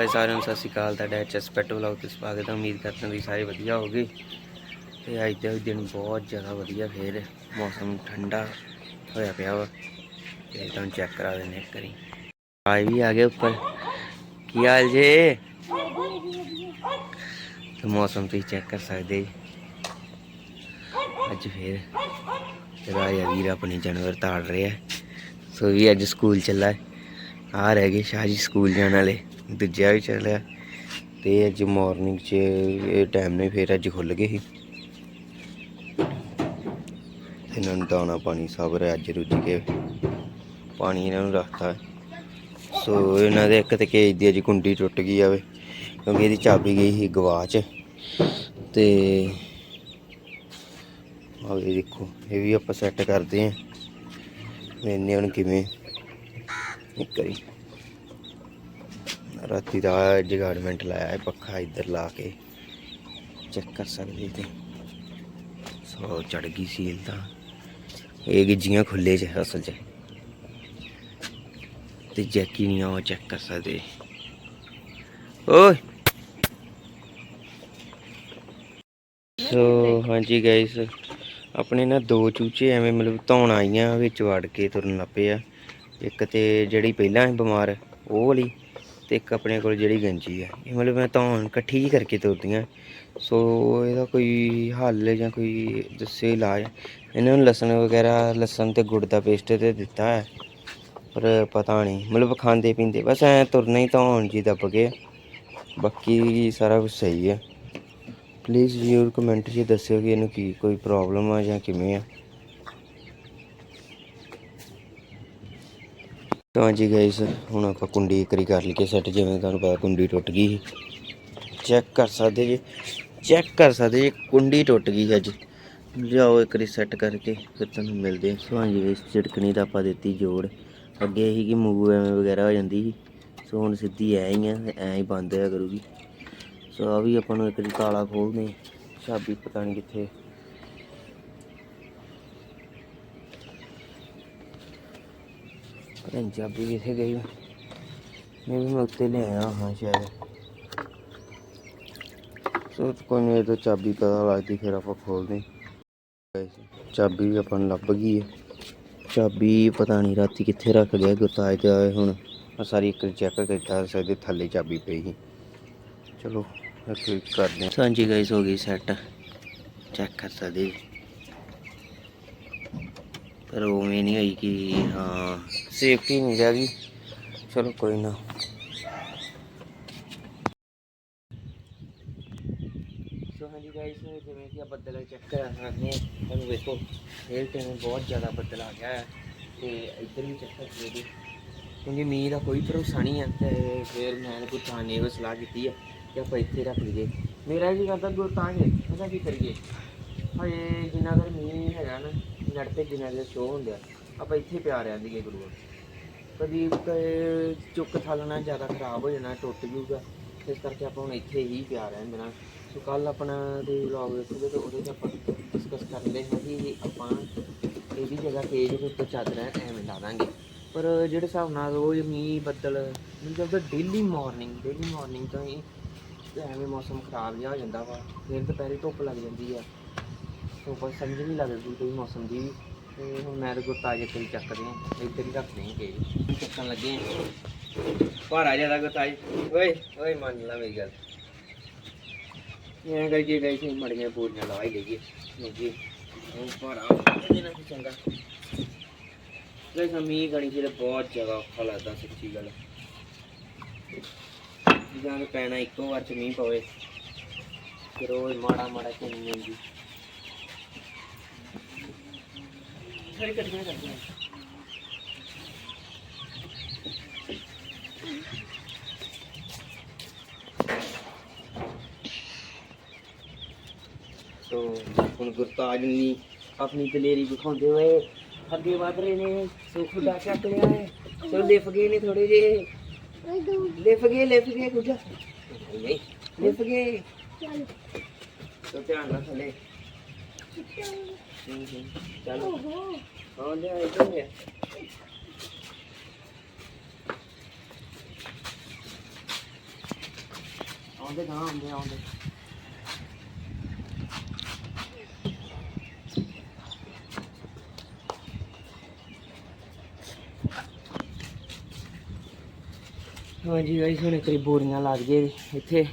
High ਸਾਰਿਆਂ ਨੂੰ ਸਤਿ ਸ਼੍ਰੀ ਅਕਾਲ, ਤੁਹਾਡਾ ਐਚਐਸ ਪੈਟੋ ਵਲੌਗ ਤੇ ਸਵਾਗਤ ਹੈ। ਉਮੀਦ ਕਰਦਾ ਹਾਂ ਤੁਸੀਂ ਸਾਰੇ ਵਧੀਆ ਹੋਗੇ ਤੇ ਅੱਜ ਦਾ ਦਿਨ ਬਹੁਤ ਜ਼ਿਆਦਾ ਵਧੀਆ, ਫੇਰ ਮੌਸਮ ਠੰਡਾ ਹੋਇਆ ਪਿਆ ਵਾ। ਤੇ ਤੁਹਾਨੂੰ ਚੈੱਕ ਕਰਾ ਦਿੰਦੇ ਹਾਂ ਇੱਕ ਵਾਰੀ। ਆਏ ਵੀ ਆ ਗਏ ਉੱਪਰ। ਕੀ ਹਾਲ ਜੇ? ਤੇ ਮੌਸਮ ਤੁਸੀਂ ਚੈੱਕ ਕਰ ਸਕਦੇ ਜੀ। ਅੱਜ ਫੇਰ ਰਾਜਾ ਵੀਰ ਆਪਣੇ ਜਾਨਵਰ ਤਾੜ ਰਿਹਾ। ਸੋ ਵੀ ਅੱਜ ਸਕੂਲ ਚੱਲਾ। ਆ ਰਹਿ ਗਏ ਸ਼ਾਹ ਜੀ ਸਕੂਲ ਜਾਣ ਵਾਲੇ। ਦੂਜਾ ਵੀ ਚੱਲਿਆ ਤੇ ਅੱਜ ਮਾਰਨਿੰਗ 'ਚ ਇਹ ਟਾਈਮ ਨਹੀਂ ਫੇਰ ਅੱਜ ਖੁੱਲ ਗਏ ਸੀ। ਇਹਨਾਂ ਨੂੰ ਦਾਣਾ ਪਾਣੀ ਸਭ ਅੱਜ ਰੁੱਝ ਕੇ ਪਾਣੀ ਇਹਨਾਂ ਨੂੰ ਰੱਖਤਾ। ਸੋ ਇਹਨਾਂ ਦੇ ਇੱਕ ਤੇ ਕੇਜ ਦੀ ਅੱਜ ਕੁੰਡੀ ਟੁੱਟ ਗਈ ਆਵੇ ਕਿਉਂਕਿ ਇਹਦੀ ਚਾਬੀ ਗਈ ਸੀ ਗਵਾਚ ਤੇ ਆਹ ਇਹ ਦੇਖੋ, ਇਹ ਵੀ ਆਪਾਂ ਸੈੱਟ ਕਰਦੇ ਆਂ ਮੈਨੇ ਹੁਣ ਕਿਵੇਂ। ਇੱਕ ਵਾਰੀ। ਰਾਤੀ ਦਾ ਜਗਾੜਮੈਂਟ ਲਾਇਆ ਹੈ ਪੱਖਾ ਇੱਧਰ ਲਾ ਕੇ। ਚੈੱਕ ਕਰ ਸਕਦੇ ਤੇ। ਸੋ ਚੜ ਗਈ ਸੀਲ ਤਾਂ। ਇਹ ਗਿੱਜੀਆਂ ਖੁੱਲੇ ਚ ਹੈ ਅਸਲ ਚ। ਤੇ ਜੈਕੀ ਨਹੀਂ ਆ ਚੈੱਕ ਕਰ ਸਕਦੇ। ਓਏ! ਸੋ ਹਾਂਜੀ ਗਾਇਸ ਆਪਣੇ ਨਾ ਦੋ ਚੂਚੇ ਐਵੇਂ ਮਤਲਬ ਧੌਣ ਆਈਆਂ, ਵਿੱਚ ਵੜ ਕੇ ਤੁਰਨ ਲੱਪੇ ਆ। ਇੱਕ ਤੇ ਜਿਹੜੀ ਪਹਿਲਾਂ ਸੀ ਬਿਮਾਰ, ਉਹ ਵਾਲੀ। ਤੇ ਇੱਕ ਆਪਣੇ ਕੋਲ ਜਿਹੜੀ ਗੰਜੀ ਆ, ਇਹ ਮਤਲਬ ਮੈਂ ਧੌਣ ਇਕੱਠੀ ਹੀ ਕਰਕੇ ਤੁਰਦੀਆਂ ਸੋ ਇਹਦਾ ਕੋਈ ਹੱਲ ਜਾਂ ਕੋਈ ਦੱਸੇ ਇਲਾਜ, ਇਹਨਾਂ ਨੂੰ ਲਸਣ ਵਗੈਰਾ, ਲਸਣ ਤੇ ਗੁੜ ਦਾ ਪੇਸਟ ਤੇ ਦਿੱਤਾ ਹੈ, ਪਰ ਪਤਾ ਨਹੀਂ, ਮਤਲਬ ਖਾਂਦੇ ਪੀਂਦੇ, ਬਸ ਐ ਤੁਰਨਾ ਹੀ ਧੌਣ ਜੀ ਦੱਬ ਗਏ ਬਾਕੀ ਸਾਰਾ ਕੁਝ ਸਹੀ ਹੈ ਪਲੀਜ਼ ਜ਼ਰੂਰ ਕਮੈਂਟ 'ਚ ਦੱਸਿਓ ਕਿ ਇਹਨੂੰ ਕੀ, ਕੋਈ ਪ੍ਰੋਬਲਮ ਆ ਜਾਂ ਕਿਵੇਂ ਆ। ਤਾਂ ਹਾਂਜੀ ਗਾਇਸ ਹੁਣ ਆਪਾਂ ਕੁੰਡੀ ਇੱਕ ਵਾਰੀ ਕਰ ਲਈਏ ਸੈੱਟ ਜਿਵੇਂ ਤੁਹਾਨੂੰ ਪਤਾ ਕੁੰਡੀ ਟੁੱਟ ਗਈ ਸੀ। ਚੈੱਕ ਕਰ ਸਕਦੇ ਜੀ ਚੈੱਕ ਕਰ ਸਕਦੇ ਜੀ, ਕੁੰਡੀ ਟੁੱਟ ਗਈ ਅੱਜ। ਲਿਆਓ ਇੱਕਰੀ ਸੈੱਟ ਕਰਕੇ, ਫਿਰ ਤੁਹਾਨੂੰ ਮਿਲਦੇ ਸੋ ਹਾਂਜੀ ਗਾਇਸ ਝਿੜਕਣੀ ਤਾਂ ਆਪਾਂ ਦਿੱਤੀ ਜੋੜ। ਅੱਗੇ ਹੀ ਕਿ ਮੂਵ ਐਵੇਂ ਵਗੈਰਾ ਹੋ ਜਾਂਦੀ ਸੀ। ਸੋ ਹੁਣ ਸਿੱਧੀ ਐ ਹੀ ਆ ਐ ਹੀ ਬੰਦ ਹੋਇਆ ਕਰੂਗੀ। ਸੋ ਆ ਵੀ ਆਪਾਂ ਨੂੰ ਇੱਕ ਵਾਰੀ ਤਾਲਾ ਖੋਲਦੇ ਚਾਬੀ ਪਤਾ ਨਹੀਂ ਕਿੱਥੇ ਪਤਾ ਨਹੀਂ ਚਾਬੀ ਕਿੱਥੇ ਗਈ। ਮੈਂ ਵੀ ਮੈਂ ਉੱਤੇ ਲੈ ਆਇਆ ਹਾਂ ਸ਼ਾਇਦ। ਸੋਚ ਕੋਈ ਨਹੀਂ ਤਾਂ ਚਾਬੀ ਪਤਾ ਲੱਗਦੀ, ਫਿਰ ਆਪਾਂ ਖੋਲਦੇ ਚਾਬੀ ਵੀ ਆਪਾਂ ਨੂੰ ਲੱਭ ਗਈ ਹੈ। ਚਾਬੀ ਪਤਾ ਨਹੀਂ ਰਾਤੀ ਕਿੱਥੇ ਰੱਖ ਗਿਆ ਗੁਰਤਾਜ ਤੇ ਹੁਣ। ਸਾਰੀ ਇੱਕ ਚੈੱਕ ਕੀਤਾ ਸਕਦੇ ਥੱਲੇ ਚਾਬੀ ਪਈ ਸੀ। ਚਲੋ ਫਿਰ ਕਰਦੇ ਹਾਂ। ਹਾਂਜੀ ਗਾਇਸ ਹੋ ਗਈ ਸੈੱਟ ਚੈੱਕ ਕਰ ਸਕਦੇ ਪਰ ਉਵੇਂ ਨਹੀਂ ਹੋਈ ਕਿ ਹਾਂ। ਸੇਫਟੀ ਨਹੀਂ ਰਹਿ ਗਈ। ਚਲੋ ਕੋਈ ਨਾ। ਸੋ ਹਾਂਜੀ ਗਾਇਸ ਜਿਵੇਂ ਕਿ ਆ ਬੱਦਲ ਚੈੱਕ ਕਰ ਸਕਦੇ ਹਾਂ ਤੁਹਾਨੂੰ ਵੇਖੋ ਇਹ ਟਾਈਮ ਬਹੁਤ ਜ਼ਿਆਦਾ ਬੱਦਲ ਆ ਗਿਆ ਹੈ ਤੇ ਇੱਧਰ ਵੀ ਚੈੱਕ ਕਰ ਸਕਦੇ ਕਿਉਂਕਿ ਮੀਂਹ ਦਾ ਕੋਈ ਭਰੋਸਾ ਨਹੀਂ ਹੈ ਤੇ ਫਿਰ ਮੈਂ ਕੋਈ ਥਾਣੇ ਉਹ ਸਲਾਹ ਕੀਤੀ ਹੈ ਕਿ ਆਪਾਂ ਇੱਥੇ ਰੱਖ ਲਈਏ। ਮੇਰਾ ਜੀ ਕਰਦਾ ਗੁਰਤਾਂਗੇ ਪਤਾ ਕੀ ਕਰੀਏ? ਹਜੇ ਜਿੰਨਾ ਕਰ ਮੀਂਹ ਹੈਗਾ ਨਾ ਨੈਟ ਤੇ ਜਿੰਨਾ ਦੇ ਸ਼ੋਅ ਹੁੰਦੇ ਆ, ਆਪਾਂ ਇੱਥੇ ਪਿਆ ਰਹਿੰਦੀ ਗੁਰੂ ਕਦੀ ਕ- ਚੁੱਕ ਥਾਲਣਾ ਜ਼ਿਆਦਾ ਖਰਾਬ ਹੋ ਜਾਣਾ, ਟੁੱਟ ਜੂਗਾ ਇਸ ਕਰਕੇ ਆਪਾਂ ਹੁਣ ਇੱਥੇ ਹੀ ਪਿਆ ਰਹਿੰਦੇ ਦੇਣਾ। ਸੋ ਕੱਲ ਆਪਣਾ ਦੇ ਵਲੌਗ ਵੇਖੋਗੇ ਤਾਂ ਉਹਦੇ 'ਚ ਆਪਾਂ ਡਿਸਕਸ ਕਰਦੇ ਹਾਂ ਕਿ ਆਪਾਂ ਇਹਦੀ ਜਗ੍ਹਾ ਕੇਜ ਦੇ ਉੱਤੇ ਚਾਦਰਾਂ ਐਵੇਂ ਲਾ ਦਾਂਗੇ। ਪਰ ਜਿਹੜੇ ਹਿਸਾਬ ਨਾਲ ਰੋਜ਼ ਮੀਂਹ, ਬੱਦਲ ਮਤਲਬ ਡੇਲੀ ਮਾਰਨਿੰਗ ਡੇਲੀ ਮਾਰਨਿੰਗ ਤੋਂ ਹੀ ਤੇ ਐਵੇਂ ਮੌਸਮ ਖਰਾਬ ਜਿਹਾ ਹੋ ਜਾਂਦਾ ਵਾ। ਫਿਰ ਦੁਪਹਿਰੇ ਧੁੱਪ ਲੱਗ ਜਾਂਦੀ ਆ। ਸੋ ਕੋਈ ਸਮਝ ਨਹੀਂ ਲੱਗਦੀ ਕੋਈ ਮੌਸਮ ਦੀ। ਤੇ ਹੁਣ ਮੈਂ ਤੇ ਗੁਰਤਾਜ ਇੱਥੇ ਹੀ ਚੱਕਦੇ ਹਾਂ। ਇੱਧਰ ਹੀ ਰੱਖਦੇ ਹਾਂ ਕੇਜ ਚੱਕਣ ਲੱਗੇ ਭਾਰਾ ਜ਼ਿਆਦਾ ਗੁਰਤਾਜ। ਓਏ ਓਏ, ਮੰਨ ਲਾ ਮੇਰੀ ਗੱਲ। ਇਹ ਕਰਕੇ ਗਈ ਸੀ ਮੜੀਆਂ ਪੂਰੀਆਂ ਲਾ ਹੀ ਲਈਏ। ਕਿਉਂਕਿ ਉਹ ਭਾਰਾ ਇਹਦੇ ਨਾਲ ਚੰਗਾ। ਗਈ ਸਮੀ ਗਣੀ ਜਿਹੜੇ ਬਹੁਤ ਜ਼ਿਆਦਾ ਔਖਾ ਲੱਗਦਾ, ਸੱਚੀ ਗੱਲ। ਜਾਂ ਤਾਂ ਪੈਣਾ ਇੱਕੋ ਵਾਰ ਚ ਮੀਂਹ ਪਵੇ। ਫਿਰ ਉਹ ਮਾੜਾ ਮਾੜਾ ਚੰਗੀ ਜਾਂਦੀ ਸਾਰੀ ਕੱਟੀਆਂ ਕਰਦੀਆਂ ਸੋ ਹੁਣ ਗੁਰਤਾਜ ਨੇ ਆਪਣੀ ਦਲੇਰੀ ਦਿਖਾਉਂਦੇ ਹੋਏ ਅੱਗੇ ਵਧ ਰਹੇ ਨੇ ਸੋ ਚੱਕ ਲਿਆ ਹੈ। ਸੋ ਲਿਫ ਗਏ ਨੇ ਥੋੜੇ ਜੇ ਲਿਫ ਗਏ ਲਿਫ ਗਏ ਨਹੀਂ। ਲਿਫ ਗਏ। ਸੋ ਧਿਆਨ ਨਾਲ ਥੱਲੇ। ਆਉਂਦੇ ਗਾਂ ਆਉਂਦੇ ਆਉਂਦੇ। ਹਾਂਜੀ ਗਾਈਸ ਹੁਣ ਕਰੀ ਬੋਰੀਆਂ ਲੱਗ ਗਏ ਇੱਥੇ।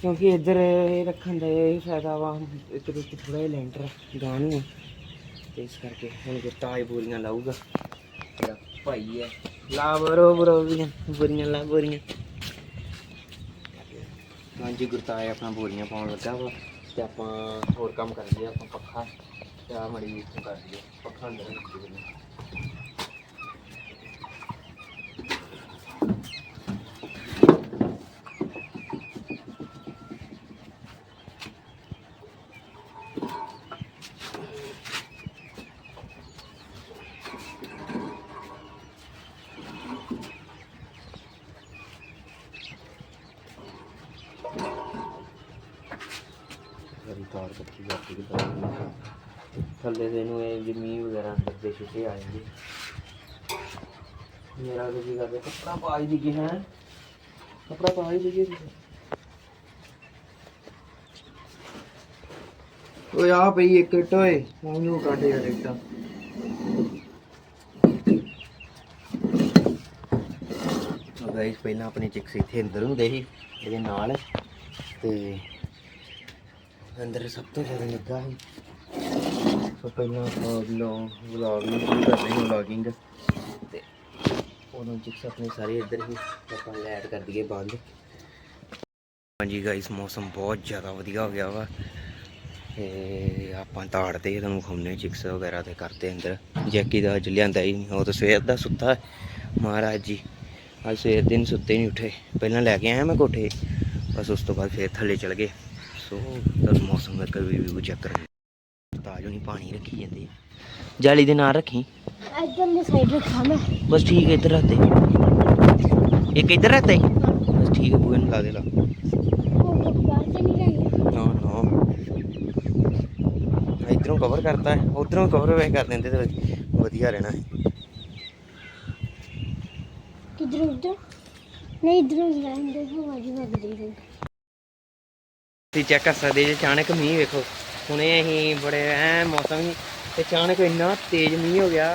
ਕਿਉਂਕਿ ਇੱਧਰ ਇਹ ਰੱਖਣ ਦਾ ਇਹ ਫਾਇਦਾ ਵਾ ਇੱਕ ਤੇ ਥੋੜਾ ਜਿਹਾ ਲੈਂਟਰ ਗਾਂ ਨੂੰ ਤੇ ਇਸ ਕਰਕੇ ਹੁਣ ਗੁਰਤਾਜ ਬੋਰੀਆਂ ਲਾਊਗਾ। ਮੇਰਾ ਭਾਈ ਹੈ ਲਾ ਬਰੋ ਬਰੋ ਬੋਰੀਆਂ ਲਾ ਬੋਰੀਆਂ। ਹਾਂਜੀ, ਗੁਰਤਾਜ ਆਪਣਾ ਬੋਰੀਆਂ ਪਾਉਣ ਲੱਗਾ ਵਾ, ਤੇ ਆਪਾਂ ਹੋਰ ਕੰਮ ਕਰ ਲਈਏ, ਆਪਾਂ ਪੱਖਾ ਤੇ ਆ ਮੜੀ ਇੱਥੋਂ ਕਰ ਲਈਏ, ਪੱਖਾ ਅੰਦਰ ਰੱਖ ਦਈਏ ਤਾਰ ਕੱਟੀ ਜਾਂਦੀ ਕਿ ਥੱਲੇ ਦੇ ਨੂੰ ਇਹ ਵੀ ਵਗੈਰਾ ਅੰਦਰ ਦੇ ਆ ਜਾਂਦੇ। ਮੇਰਾ ਤਾਂ ਕਰਦੇ, ਕੱਪੜਾ ਪਾ ਹੀ ਦੀ ਹੈ ਕੱਪੜਾ ਪਾ ਹੀ ਦੀ ਓਏ ਆ ਪਈ ਇੱਕ ਇੱਟ, ਓਏ। ਉਹਨੂੰ ਕੱਢ ਯਾਰ ਇੱਟਾਂ। ਗਾਈਸ ਪਹਿਲਾਂ ਆਪਣੇ ਚਿਕਸ ਇੱਥੇ ਅੰਦਰ ਹੁੰਦੇ ਸੀ, ਇਹਦੇ ਨਾਲ। ਤੇ ਅੰਦਰ ਸਭ ਤੋਂ ਜ਼ਿਆਦਾ ਲੱਗਾ ਸੀ। ਸੋ ਪਹਿਲਾਂ ਆਪਾਂ ਵਲੌਗ ਵਲੌਗ ਨੂੰ ਸ਼ੁਰੂ ਕਰਦੇ ਹਾਂ ਵਲੌਗਿੰਗ ਤੇ ਉਦੋਂ ਚਿਕਸ ਆਪਣੇ ਸਾਰੇ ਇੱਧਰ ਹੀ ਆਪਾਂ ਲੈਟ ਕਰ ਦਈਏ ਬੰਦ। ਹਾਂਜੀ ਗਾਇਸ ਮੌਸਮ ਬਹੁਤ ਜ਼ਿਆਦਾ ਵਧੀਆ ਹੋ ਗਿਆ ਵਾ। ਤੇ ਆਪਾਂ ਤਾੜਦੇ ਤੁਹਾਨੂੰ ਖੁੰਨੇ ਚਿਕਸ ਵਗੈਰਾ ਤੇ ਕਰਦੇ ਅੰਦਰ। ਜੈਕੀ ਦਾ ਅੱਜ ਲਿਆਂਦਾ ਹੀ ਨਹੀਂ, ਉਹ ਤਾਂ ਸਵੇਰ ਦਾ ਸੁੱਤਾ ਮਹਾਰਾਜ ਜੀ, ਅੱਜ ਸਵੇਰ ਦਿਨ ਸੁੱਤੇ ਨਹੀਂ ਉੱਠੇ। ਪਹਿਲਾਂ ਲੈ ਕੇ ਆਇਆ ਮੈਂ ਕੋਠੇ, ਬਸ ਉਸ ਤੋਂ ਬਾਅਦ ਫੇਰ ਥੱਲੇ ਚਲ ਗਏ। ਸੋ ਤਦ ਮੌਸਮ ਦਾ ਕੋਈ ਵੀ ਚੈੱਕ ਕਰਨ ਤਾਜੋ ਨਹੀਂ ਪਾਣੀ ਰੱਖੀ ਜਾਂਦੇ ਜਾਲੀ ਦੇ ਨਾਲ ਰੱਖੀ। ਇੱਧਰ ਦੀ ਸਾਈਡ ਰੱਖਾਂ ਮੈਂ। ਬਸ ਠੀਕ ਹੈ ਇੱਧਰ ਰੱਖ ਦੇ। ਇੱਕ ਇੱਧਰ ਰੱਖ ਦੇ। ਬਸ ਠੀਕ ਹੈ ਬੂਹੇ ਨੂੰ ਲਾ ਦੇ ਲਾ। ਤੇ ਨਹੀਂ ਨਾ ਨਾ। ਇਧਰੋਂ ਕਵਰ ਕਰਤਾ ਹੈ। ਉਧਰੋਂ ਕਵਰ ਵੇ ਕਰ ਦਿੰਦੇ ਤੇ ਵਧ- ਵਧੀਆ ਰਹਿਣਾ ਹੈ। ਕਿਧਰ ਉਧਰ? ਨਹੀਂ ਇਧਰੋਂ ਜਾਂਦੇ ਹਵਾ ਜੀ ਵਗਦੀ ਰਹੀ ਤੁਸੀਂ ਚੈੱਕ ਕਰ ਸਕਦੇ ਜੇ ਅਚਾਨਕ ਮੀਂਹ ਵੇਖੋ। ਹੁਣੇ ਅਸੀਂ ਬੜੇ ਐ ਮੌਸਮ ਸੀ ਤੇ ਅਚਾਨਕ ਇੰਨਾ ਤੇਜ਼ ਮੀਂਹ ਹੋ ਗਿਆ।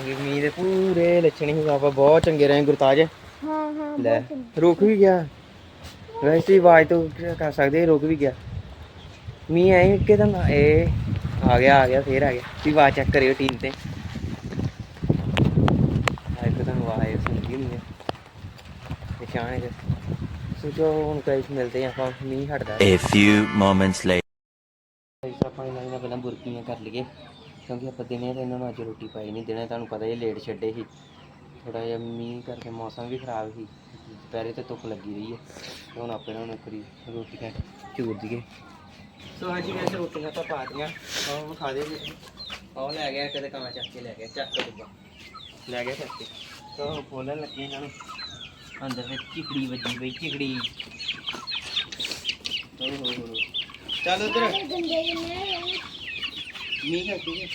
ਇਹ ਮੀਂਹ ਦੇ ਪੂਰੇ ਲੱਛਣ ਹੀ ਆਪਾਂ ਬਹੁਤ ਚੰਗੇ ਰਹੇ ਗੁਰਤਾਜ। ਹਾਂ ਹਾਂ ਲੈ। ਰੁਕ ਵੀ ਗਿਆ। ਵੈਸੇ ਹੀ ਆਵਾਜ਼ ਤੋਂ ਕਰ ਸਕਦੇ ਰੁਕ ਵੀ ਗਿਆ। ਮੀਂਹ ਐ ਇੱਕਦਮ ਇਹ ਆ ਗਿਆ ਆ ਗਿਆ ਫੇਰ ਆ ਗਿਆ। ਤੁਸੀਂ ਆਵਾਜ਼ ਚੈੱਕ ਕਰਿਓ ਟੀਮ ਤੇ ਆ ਇੱਕਦਮ ਆਵਾਜ਼ ਸੁਣਦੀ ਨਹੀਂ ਹੈ ਅਚਾਨਕ ਆਪਾਂ ਮੀਂਹ ਹਟਦਾ A few moments later. ਇਸ ਆਪਾਂ ਇਹਨਾਂ ਨਾਲ ਪਹਿਲਾਂ ਬੁਰਕੀਆਂ ਕਰ ਲਈਏ ਕਿਉਂਕਿ ਆਪਾਂ ਦਿਨੇ ਤੇ ਇਹਨਾਂ ਨੂੰ ਅੱਜ ਰੋਟੀ ਪਾਈ ਨਹੀਂ ਦਿਨੇ ਤੁਹਾਨੂੰ ਪਤਾ ਹੀ ਲੇਟ ਛੱਡੇ ਸੀ। ਥੋੜਾ ਜਿਹਾ ਮੀਂਹ ਕਰਕੇ ਮੌਸਮ ਵੀ ਖਰਾਬ ਸੀ ਦੁਪਹਿਰੇ ਤੇ ਧੁੱਪ ਲੱਗੀ ਰਹੀ ਹੈ ਹੁਣ ਆਪਾਂ ਇਹਨਾਂ ਨੂੰ ਕਰੀ ਰੋਟੀ ਖਾ ਚੂਰ ਦਈਏ। ਸੋ ਹਾਂਜੀ ਵੈਸੇ ਰੋਟੀਆਂ ਤਾਂ ਪਾ ਆਹ ਖਾ ਦੇ ਆਹ ਲੈ ਗਿਆ ਕਦੇ ਕਾਂ ਚੱਕ ਕੇ ਲੈ ਗਿਆ ਚੱਕ ਕੇ ਡੱਬਾ ਲੈ ਗਿਆ ਚੱਕ ਕੇ। ਸੋ ਹੁਣ ਖੋਲਣ ਲੱਗੇ ਇਹਨਾਂ ਨੂੰ। ਅੰਦਰ ਵਿੱਚ ਚਿਕੜੀ ਵੱਜੀ ਪਈ ਚਿਕੜੀ। ਹੋ ਹੋ ਹੋ। ਚੱਲ ਉਧਰ। ਗੰਦੇ ਨੇ। ਮੀਂਹ ਕਰਦੀ ਹੈ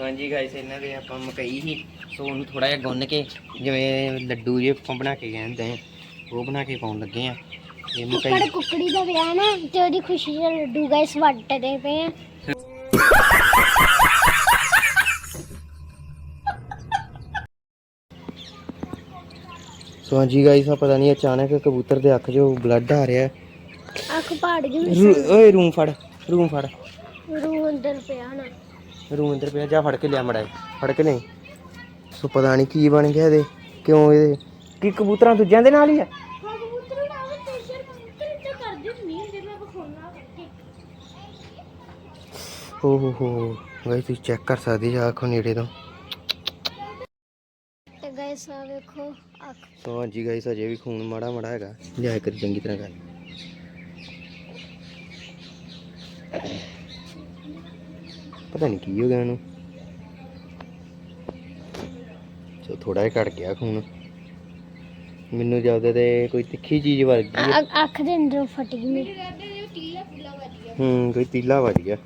ਹਾਂਜੀ ਗਾਇਸ ਇਹਨਾਂ ਦੇ ਆਪਾਂ ਮਕਈ ਸੀ। ਸੋ ਉਹਨੂੰ ਥੋੜਾ ਜਿਹਾ ਗੁੰਨ ਕੇ ਜਿਵੇਂ ਲੱਡੂ ਜੇ ਆਪਾਂ ਬਣਾ ਕੇ ਕਹਿੰਦੇ ਆ। ਉਹ ਬਣਾ ਕੇ ਪਾਉਣ ਲੱਗੇ ਆ। ਇਹ ਕੁੱਕੜ ਮਕਈ ਕੁੱਕੜੀ ਦਾ ਵਿਆਹ ਨਾ ਤੇ ਉਹਦੀ ਖੁਸ਼ੀ 'ਚ ਲੱਡੂ ਗਾਇਸ ਵੱਟਦੇ ਪਏ ਆ। ਸੋ ਹਾਂਜੀ ਗਾਇਸ ਆ ਪਤਾ ਨਹੀਂ ਅਚਾਨਕ ਕਬੂਤਰ ਦੇ ਅੱਖ 'ਚੋਂ ਬਲੱਡ ਆ ਰਿਹਾ। ਅੱਖ ਪਾੜ ਗਈ ਰੂ- ਓਏ ਰੂਮ ਫੜ ਰੂਮ ਫੜ। ਰੂ ਅੰਦਰ ਪਿਆ ਨਾ। ਰੂਮ ਅੰਦਰ ਪਿਆ ਜਾ ਫੜ ਕੇ ਲਿਆ ਮੜਾ ਫੜ ਕੇ ਨਹੀਂ ਸੋ ਪਤਾ ਨਹੀਂ ਕੀ ਬਣ ਗਿਆ ਇਹਦੇ ਕਿਉਂ ਇਹਦੇ? ਕੀ ਕਬੂਤਰਾਂ ਦੂਜਿਆਂ ਦੇ ਨਾਲ ਹੀ ਆ ਹਾਂ ਕਬੂਤਰ ਨਾ ਆਵੇ ਤੇ ਕਬੂਤਰ ਤੇ ਕਰਦੇ ਨਹੀਂ ਜੇ ਮੈਂ ਬਖੋਣਾ ਕਰਕੇ ਓ ਹੋ ਹੋ ਗਾਇਸ ਤੁਸੀਂ ਚੈੱਕ ਕਰ ਸਕਦੇ ਜੀ ਆਖੋ ਨੇੜੇ ਤੋਂ। ਤੇ ਗਾਇਸ ਆ ਵੇਖੋ ਅੱਖ। ਸੋ ਹਾਂਜੀ ਗਾਇਸ ਅਜੇ ਵੀ ਖੂਨ ਮਾੜਾ ਮਾੜਾ ਹੈਗਾ। ਲਿਆ ਕਰ ਚੰਗੀ ਤਰ੍ਹਾਂ ਕਰ ਪਤਾ ਨਹੀਂ ਕੀ ਹੋ ਗਿਆ ਇਹਨੂੰ ਸੋ ਥੋੜਾ ਜਿਹਾ ਘਟ ਗਿਆ ਖੂਨ। ਮੈਨੂੰ ਜ਼ਿਆਦਾ ਤੇ ਕੋਈ ਤਿੱਖੀ ਚੀਜ਼ ਵਰਗੀ ਅੱਖ ਦੇ ਅੰਦਰੋਂ ਫਟ ਗਈ। ਮੇਰੇ ਰਾਦੇ ਦੇ ਟੀਲਾ ਪੂਲਾ ਵੱਜ ਗਿਆ ਹੂੰ ਕੋਈ ਤੀਲਾ ਵੱਜ ਗਿਆ।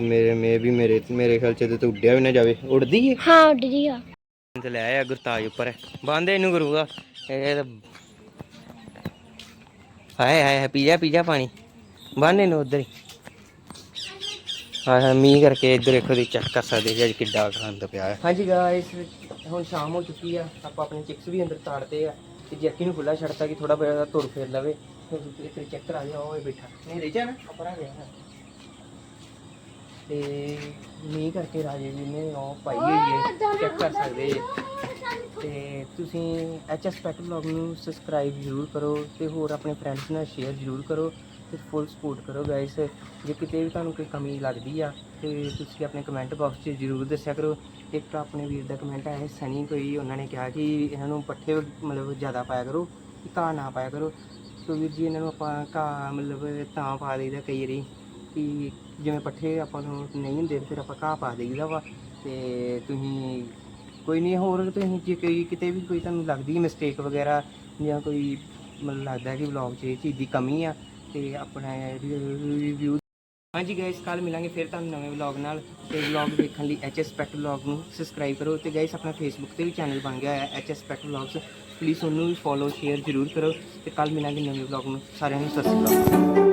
ਮੇਰੇ ਮੇ ਵੀ ਮੇਰੇ ਮੇਰੇ ਖਿਆਲ ਚ ਤੇ ਤਾਂ ਉੱਡਿਆ ਵੀ ਨਾ ਜਾਵੇ। ਉੱਡਦੀ ਹੈ ਹਾਂ ਉੱਡ ਰਹੀ ਆ ਤੇ ਲੈ ਆਇਆ ਗੁਰਤਾਜ ਉੱਪਰ। ਬੰਦ ਇਹਨੂੰ ਕਰੂਗਾ ਇਹ ਤਾਂ ਹਾਏ ਹਾਏ ਪੀ ਜਾ ਪੀ ਜਾ ਪਾਣੀ। ਬੰਨ ਇਹਨੂੰ ਉਧਰ ਹੀ। ਹਾਂ ਹਾਂ ਮੀਂਹ ਕਰਕੇ ਇੱਧਰ ਦੇਖੋ ਦੀ ਚੈੱਕ ਕਰ ਸਕਦੇ ਜੀ ਅੱਜ ਕਿੱਡਾ ਗੰਦ ਪਿਆ ਹੈ ਹਾਂਜੀ ਗਾਇਸ ਹੁਣ ਸ਼ਾਮ ਹੋ ਚੁੱਕੀ ਆ। ਆਪਾਂ ਆਪਣੇ ਚਿਕਸ ਵੀ ਅੰਦਰ ਤਾੜਦੇ ਆ। ਤੇ ਜੈਕੀ ਨੂੰ ਖੁੱਲਾ ਛੱਡਤਾ ਕਿ ਥੋੜਾ ਬੜਾ ਤੁਰ ਫੇਰ ਲਵੇ। ਤੇ ਚੈੱਕ ਕਰਾ ਲਿਆ ਉਹ ਬੈਠਾ। ਨਹੀਂ ਰਹਿ ਜਾ ਨਾ ਆਪਣਾ ਗਿਆ ਹੈ ਤੇ ਮੀਂਹ ਕਰਕੇ ਰਾਜੇ ਜੀ ਨੇ ਉਹ ਪਾਈ ਹੋਈ ਹੈ ਚੈੱਕ ਕਰ ਸਕਦੇ ਜੀ ਤੇ ਤੁਸੀਂ ਐਚਐਸ ਪੈਟ ਵਲੌਗ ਨੂੰ ਸਬਸਕ੍ਰਾਈਬ ਜ਼ਰੂਰ ਕਰੋ ਤੇ ਹੋਰ ਆਪਣੇ ਫਰੈਂਡਸ ਨਾਲ ਸ਼ੇਅਰ ਜ਼ਰੂਰ ਕਰੋ ਤੇ ਫੁੱਲ ਸਪੋਰਟ ਕਰੋ ਗਾਇਸ ਜੇ ਕਿਤੇ ਵੀ ਤੁਹਾਨੂੰ ਕੋਈ ਕਮੀ ਲੱਗਦੀ ਆ ਤੇ ਤੁਸੀਂ ਆਪਣੇ ਕਮੈਂਟ ਬਾਕਸ 'ਚ ਜ਼ਰੂਰ ਦੱਸਿਆ ਕਰੋ। ਇੱਕ ਆਪਣੇ ਵੀਰ ਦਾ ਕਮੈਂਟ ਆਇਆ ਸਨੀ ਕੋਈ ਉਹਨਾਂ ਨੇ ਕਿਹਾ ਕਿ ਇਹਨਾਂ ਨੂੰ ਪੱਠੇ ਮਤਲਬ ਜ਼ਿਆਦਾ ਪਾਇਆ ਕਰੋ ਘਾਹ ਨਾ ਪਾਇਆ ਕਰੋ। ਸੋ ਵੀਰ ਜੀ ਇਹਨਾਂ ਨੂੰ ਆਪਾਂ ਘਾਹ ਮਤਲਬ ਤਾਂ ਪਾ ਦਈਦਾ ਕਈ ਵਾਰੀ। ਕਿ ਜਿਵੇਂ ਪੱਠੇ ਆਪਾਂ ਨੂੰ ਨਹੀਂ ਹੁੰਦੇ, ਫਿਰ ਆਪਾਂ ਘਾਹ ਪਾ ਦੇਈਦਾ ਵਾ ਤੇ ਤੁਸੀਂ ਕੋਈ ਨਹੀਂ, ਹੋਰ ਤੁਸੀਂ ਜੇ ਕੋਈ ਕਿਤੇ ਵੀ ਕੋਈ ਤੁਹਾਨੂੰ ਲੱਗਦੀ ਮਿਸਟੇਕ ਵਗੈਰਾ ਜਾਂ ਕੋਈ ਮਤਲਬ ਲੱਗਦਾ ਕਿ ਵਲੌਗ 'ਚ ਇਹ ਚੀਜ਼ ਦੀ ਕਮੀ ਆ, ਤੇ ਆਪਣਾ ਰਿਵਿਊ ਹਾਂਜੀ ਗਾਇਸ ਕੱਲ ਮਿਲਾਂਗੇ ਫਿਰ ਤੁਹਾਨੂੰ ਨਵੇਂ ਵਲੌਗ ਨਾਲ। ਤੇ ਵਲੌਗ ਦੇਖਣ ਲਈ ਐਚਐਸ ਪੈਟ ਵਲੌਗ ਨੂੰ ਸਬਸਕ੍ਰਾਈਬ ਕਰੋ ਤੇ ਗਾਇਸ ਆਪਣਾ ਫੇਸਬੁੱਕ ਤੇ ਵੀ ਚੈਨਲ ਬਣ ਗਿਆ ਹੈ ਐਚਐਸ ਪੈਟ ਵਲੌਗਸ ਪਲੀਜ਼ ਉਹਨੂੰ ਵੀ ਫੋਲੋ ਸ਼ੇਅਰ ਜ਼ਰੂਰ ਕਰੋ ਤੇ ਕੱਲ ਮਿਲਾਂਗੇ ਨਵੇਂ ਵਲੌਗ ਨੂੰ। ਸਾਰਿਆਂ ਨੂੰ ਸਤਿ ਸ਼੍ਰੀ ਅਕਾਲ।